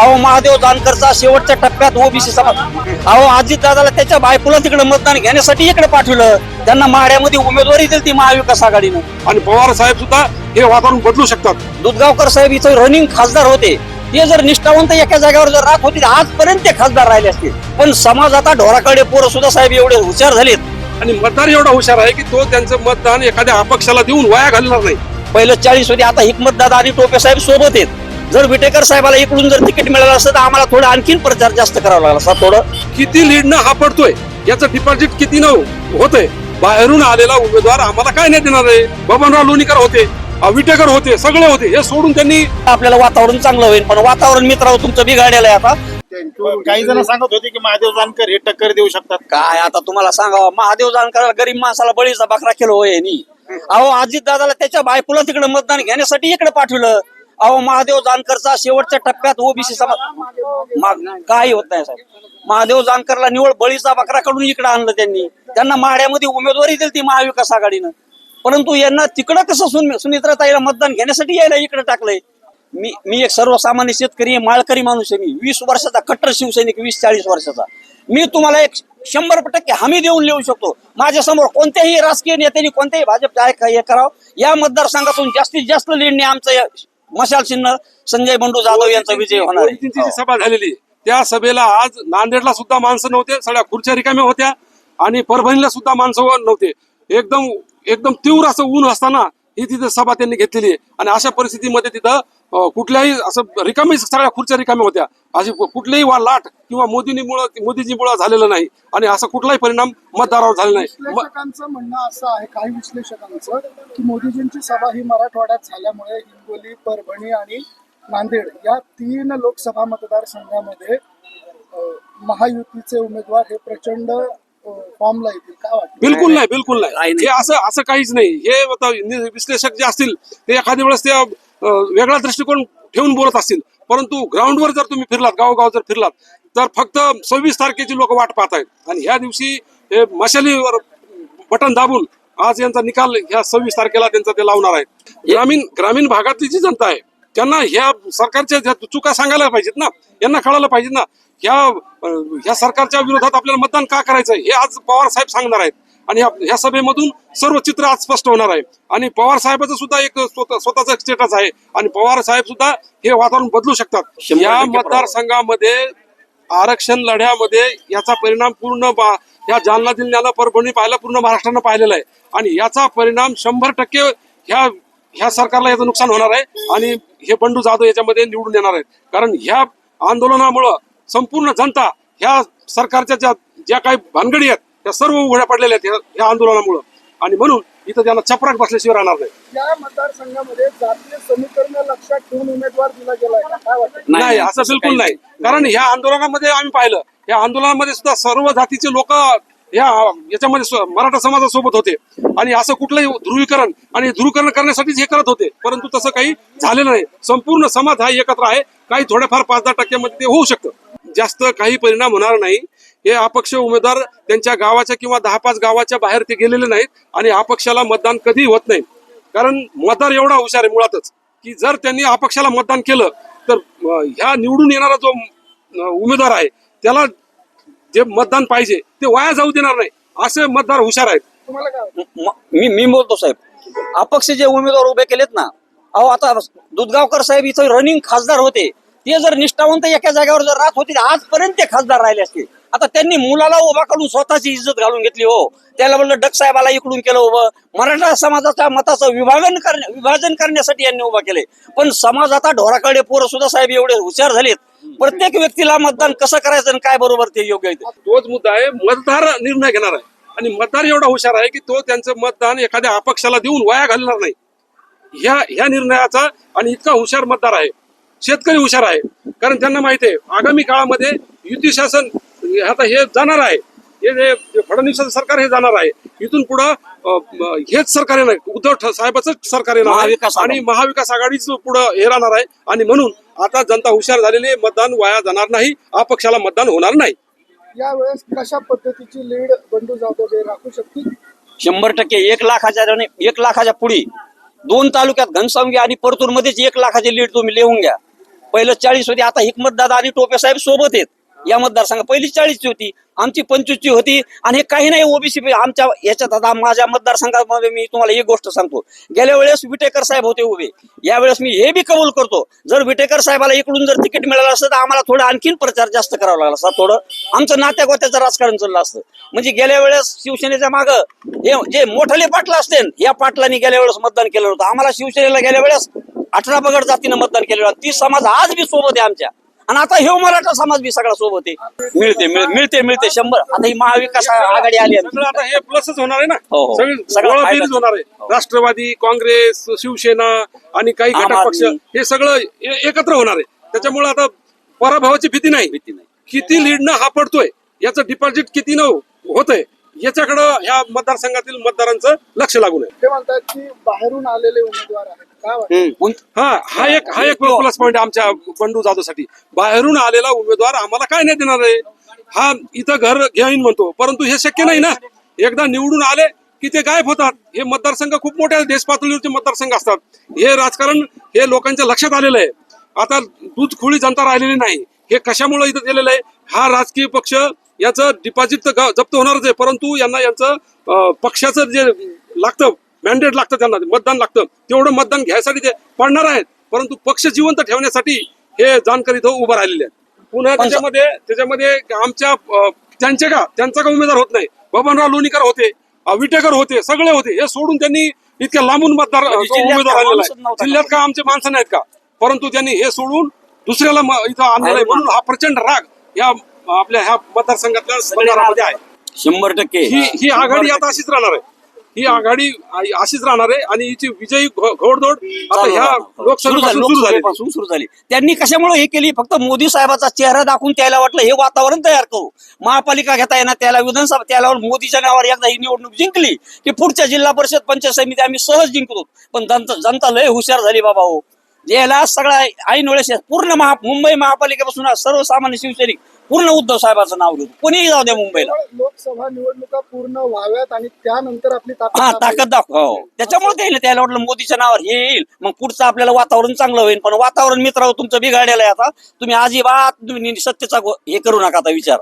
अहो महादेव जानकरचा शेवटच्या टप्प्यात ओबीसी समाज अहो अजित दादाला त्याच्या बायकोला तिकडे मतदान घेण्यासाठी इकडे पाठवलं. त्यांना माड्यामध्ये उमेदवारी दिली ती महाविकास आघाडीनं. आणि पवार साहेब सुद्धा हे वातावरण बदलू शकतात. दुधगावकर साहेब इथं रनिंग खासदार होते. ते जर निष्ठावंत एका जागेवर जर राहत होते आजपर्यंत ते खासदार राहिले असते. पण समाज आता ढोराकडे पोरं सुद्धा साहेब एवढे हुशार झालेत. आणि मतदार एवढा हुशार आहे की तो त्यांचं मतदान एखाद्या अपक्षाला देऊन वाया घालणार नाही. पहिलं चाळीस होते आता हिकमत दादा आणि टोपे साहेब सोबत आहेत. जर विटेकर साहेबाला इकडून जर तिकीट मिळालं असतं तर आम्हाला थोडं आणखीन प्रचार जास्त करावा लागला. असता थोडं किती लीडनं हा पडतोय? याचं डिपॉझिट किती न होतंय? बाहेरून आलेला उमेदवार आम्हाला काय नाही देणार आहे? बबनराव लोणीकर होते विटेकर होते सगळे होते हे सोडून त्यांनी आपल्याला वातावरण चांगलं होईल पण वातावरण मित्रांनो तुमचं बिघाडेल आहे आता. काही जण सांगत होते की महादेव जानकर हे टक्कर देऊ शकतात. काय आता तुम्हाला सांगावं? महादेव जानकर गरीब माणसाला बळीचा बकरा केलो होय यांनी. अहो अजित दादाला त्याच्या बायकोला तिकडे मतदान घेण्यासाठी इकडे पाठवलं. अहो महादेव जानकरचा शेवटच्या टप्प्यात ओबीसी समाज काही होत नाही साहेब. महादेव जानकरला निवड बळीचा बकरा काढून इकडे आणलं त्यांनी. त्यांना माड्यामध्ये उमेदवारी दिली ती महाविकास आघाडीनं. परंतु यांना तिकडं कसं सुन सुनित्रा ताईला मतदान घेण्यासाठी यायला इकडे टाकलंय? मी मी एक सर्वसामान्य शेतकरी आहे माळकरी माणूस आहे मी. वीस वर्षाचा कट्टर शिवसैनिक वीस चाळीस वर्षाचा. मी तुम्हाला एक शंभर टक्के हमी देऊन लिहू शकतो. माझ्यासमोर कोणत्याही राजकीय नेत्यांनी कोणत्याही भाजप हे करावं. या मतदारसंघातून जास्तीत जास्त लीडने आमचं मशाल चिन्ह संजय बंडू जाधव यांचा विजय होणार आहे. जी सभा झालेली त्या सभेला आज नांदेडला सुद्धा माणसं नव्हते सगळ्या खुर्च्या रिकाम्या होत्या आणि परभणीला सुद्धा माणसं नव्हते. एकदम एकदम तीव्र असं ऊन असताना ही तिथे सभा त्यांनी घेतलेली आहे. आणि अशा परिस्थितीमध्ये तिथं कुठल्याही असं रिकामी सगळ्या खुर्च्या रिकाम्या होत्या. अशी कु- कुठलीही वा लाट किंवा मोदींमुळं मोदीजीमुळं झालेलं नाही. आणि असा कुठलाही परिणाम मतदारावर झालेला नाही. विश्लेषकांचं म्हणणं असं आहे काही विश्लेषकांचं की मोदीजींची सभा ही मराठवाड्यात झाल्यामुळे हिंगोली परभणी आणि नांदेड या तीन लोकसभा मतदारसंघामध्ये महायुतीचे उमेदवार हे प्रचंड फॉर्मला येतील. काय वाटतं? बिलकुल नाही बिलकुल नाही. हे असं असं काहीच नाही. हे विश्लेषक जे असतील ते एखाद्या वेळेस ते अं, वेगळा दृष्टिकोन ठेवून बोलत असतील. परंतु ग्राउंडवर जर तुम्ही फिरलात गावोगाव जर फिरलात तर फक्त सव्वीस तारखेची लोक वाट पाहत आहेत आणि ह्या दिवशी हे मशालीवर बटन दाबून आज यांचा निकाल ह्या सव्वीस तारखेला त्यांचा ते लावणार आहे. ग्रामीण ग्रामीण भागातली जी जनता आहे त्यांना ह्या सरकारच्या ज्या चुका सांगायला पाहिजेत ना यांना कळायला पाहिजेत ना ह्या ह्या सरकारच्या विरोधात आपल्याला मतदान का करायचं हे आज पवार साहेब सांगणार आहेत. आणि ह्या- सभेमधून सर्व चित्र आज स्पष्ट होणार आहे. आणि पवार साहेबाचं सुद्धा एक स्वतः स्वतःचा स्टेटस आहे. आणि पवार साहेब सुद्धा हे वातावरण बदलू शकतात. या मतदारसंघामध्ये आरक्षण लढ्यामध्ये याचा परिणाम पूर्ण बा- या जालना जिल्ह्याला परभणी पाहिला पूर्ण महाराष्ट्रानं पाहिलेला आहे. आणि याचा परिणाम शंभर टक्के ह्या ह्या सरकारला याचं नुकसान होणार आहे. आणि हे बंडू जाधव याच्यामध्ये निवडून येणार आहेत. कारण ह्या आंदोलनामुळं संपूर्ण जनता ह्या सरकारच्या ज्या ज्या काही भानगडी आहेत त्या सर्व उघड्या पडलेल्या आहेत ह्या आंदोलनामुळं. आणि म्हणून इथं त्यांना चपराक बसल्याशिवाय राहणार नाही. या मतदारसंघामध्ये जातीय समीकरण लक्षात ठेवून उमेदवार दिला वाटतं? नाही असं बिलकुल नाही. कारण ह्या आंदोलनामध्ये आम्ही पाहिलं या आंदोलनामध्ये सुद्धा सर्व जातीचे लोक या याच्यामध्ये मराठा समाजासोबत होते. आणि असं कुठलंही ध्रुवीकरण आणि ध्रुवीकरण करण्यासाठीच हे करत होते. परंतु तसं काही झालेलं नाही. संपूर्ण समाज हा एकत्र आहे. काही थोड्याफार पाच दहा टक्क्यामध्ये ते होऊ शकतं. जास्त काही परिणाम होणार नाही. हे अपक्ष उमेदवार त्यांच्या गावाच्या किंवा दहा पाच गावाच्या बाहेर ते गेलेले नाहीत आणि अपक्षाला मतदान कधी होत नाही. कारण मतदार एवढा हुशार आहे मुळातच की जर त्यांनी अपक्षाला मतदान केलं तर ह्या निवडून येणारा जो उमेदवार आहे त्याला जे मतदान पाहिजे ते वाया जाऊ देणार नाही. असे मतदार हुशार आहेत. मी मी बोलतो साहेब. अपक्ष जे उमेदवार उभे केलेत ना अहो आता दुधगावकर साहेब इथं रनिंग खासदार होते. ते जर निष्ठावंत एका जागेवर जर राहत होते आजपर्यंत ते खासदार राहिले असते. आता त्यांनी मुलाला उभा करून स्वतःची इज्जत घालून घेतली हो. त्याला म्हणलं डक साहेबाला इकडून केलं उभं. मराठा समाजाच्या मताचं विभाजन करण्या विभाजन करण्यासाठी यांनी उभा केले. पण समाज आता ढोराकडे पोरं सुद्धा साहेब एवढे हुशार झालेत. प्रत्येक व्यक्तीला मतदान कसं करायचं आणि काय बरोबर ते योग्य आहे तोच मुद्दा आहे मतदार निर्णय घेणार आहे. आणि मतदार एवढा हुशार आहे की तो त्यांचं मतदान एखाद्या अपक्षाला देऊन वाया घालणार नाही. ह्या ह्या निर्णयाचा आणि इतका हुशार मतदार आहे. शेतकरी हुशार आहे. कारण त्यांना माहिती आहे आगामी काळामध्ये युती शासन आता हे जाणार आहे. हे जे फडणवीस सरकार हे जाणार आहे. इथून पुढं हेच सरकार येणार. उद्धव ठ- साहेबाचं सरकार येणार. आणि महाविकास आघाडीच पुढं हे राहणार आहे. आणि म्हणून आता जनता हुशार झालेली. मतदान वाया जाणार नाही. अपक्षाला मतदान होणार नाही. यावेळेस कशा पद्धतीची लीड बंडू जाधव हे राखू शकतील? शंभर टक्के एक लाखाच्या एक लाखाच्या पुढे दोन तालुक्यात घनसावंगी आणि परतूर मध्येच एक लाखाची लीड तुम्ही लिहून घ्या. पहिलं चाळीस होती आता हिकमत दादा आणि टोपे साहेब सोबत आहेत. या मतदारसंघात पहिली चाळीसची होती आमची पंचवीसची होती आणि हे काही नाही ओबीसी आमच्या याच्यात आता माझ्या मतदारसंघामध्ये मी तुम्हाला एक गोष्ट सांगतो. गेल्या वेळेस विटेकर साहेब होते उभे. यावेळेस मी हे बी कबूल करतो जर विटेकर साहेबाला इकडून जर तिकीट मिळालं असतं तर आम्हाला थोडं आणखीन प्रचार जास्त करावा लागला असता थोडं आमचं नात्या गोत्याचं राजकारण चाललं असतं. म्हणजे गेल्या वेळेस शिवसेनेच्या मागं हे जे मोठाले पाटलं असते या पाटलांनी गेल्या वेळेस मतदान केलं होतं आम्हाला शिवसेनेला गेल्या वेळेस अठरा पगड जातीनं मतदान केलेलं होतं. ती समाज आज बी सोबत आहे आमच्या. आणि आता हे मराठा समाज बी सगळा सोबत आहे. मिळते मिळ- मिळते मिळते. शंभर. आता ही महाविकास आघाडी आली आहे. आता हे प्लसच होणार आहे ना? हो, हो. सगळी. होणार आहे. राष्ट्रवादी काँग्रेस शिवसेना आणि काही घटक पक्ष. हे सगळं एकत्र होणार आहे. त्याच्यामुळे आता पराभवाची भीती नाही. भीती नाही. किती लीडनं हा पडतोय याचं डिपॉझिट किती न होतंय? याच्याकडं ह्या मतदारसंघातील मतदारांचं लक्ष लागून आहे ते म्हणतात की बाहेरून आलेले उमेदवार आहेत. काय वाटतं? हम्म. कोण- हा हा एक हा एक प्लस पॉईंट आमच्या बंडू जाधवसाठी. बाहेरून आलेला उमेदवार आम्हाला काय नाही देणार आहे? हा इथं घर घेईन म्हणतो. परंतु हे शक्य नाही ना? एकदा निवडून आले की ते गायब होतात. हे मतदारसंघ खूप मोठ्या देश पातळीवरचे मतदारसंघ असतात. हे राजकारण हे लोकांच्या लक्षात आलेलं आहे. आता दूध खुळी जनता राहिलेली नाही. हे कशामुळे इथं गेलेलं आहे? हा राजकीय पक्ष याचं डिपॉझिट तर जप्त होणारच आहे. परंतु यांना यांचं पक्षाचं जे लागतं मॅन्डेट लागतं त्यांना मतदान लागतं तेवढं मतदान घ्यायसाठी ते पडणार आहेत. परंतु पक्ष जिवंत ठेवण्यासाठी हे जानकर इथं उभं राहिलेले आहेत. पुन्हा त्याच्यामध्ये त्याच्यामध्ये आमच्या त्यांचे का त्यांचा का उमेदवार होत नाही? बबनराव लोणीकर होते विटेकर होते सगळे होते. हे सोडून त्यांनी इतक्या लांबून मतदार म्हणजे उमेदवार आलेला आहे? जिल्ह्यात का? आमचे माणसं नाहीत का? परंतु त्यांनी हे सोडून दुसऱ्याला इथं आणलेलं आहे. म्हणून हा प्रचंड राग या आपल्या ह्या मतदारसंघातल्या मतदारामध्ये आहे. शंभर टक्के. ही ही आघाडी आता अशीच राहणार आहे. ही आघाडी आ- अशीच राहणार आहे आणि हिची विजयी घो- घोडदौड आता ह्या सुरू लोकसभेपासून सुरू झाली लोकसभेपासून सुरू झाली. त्यांनी कशामुळे हे केली? फक्त मोदी साहेबाचा चेहरा दाखवून त्याला वाटलं हे वातावरण तयार करू. महापालिका घेता येणार त्याला विधानसभा त्याला मोदीच्या नावावर एकदा ही निवडणूक जिंकली की पुढच्या जिल्हा परिषद पंचायत समिती आम्ही सहज जिंकतो पण जनता जनता लय हुशार झाली बाबा हो. याला सगळा ऐन वेळेस पूर्ण महा मुंबई महापालिकेपासून आज सर्वसामान्य शिवसैनिक पूर्ण उद्धव साहेबाचं नाव घेतो कोणीही जाऊ द्या मुंबईला. लोकसभा निवडणुका पूर्ण व्हाव्यात आणि त्यानंतर आपली हा ताकद दाखव. हो. त्याच्यामुळे त्याला त्याला वाटलं मोदीच्या नावावर हे येईल. मग पुढचं आपल्याला वातावरण चांगलं होईल. पण वातावरण मित्रांनो तुमचं बिघाडेलं आहे आता. तुम्ही अजिबात तुम्ही सत्तेचा हे करू नका आता विचार.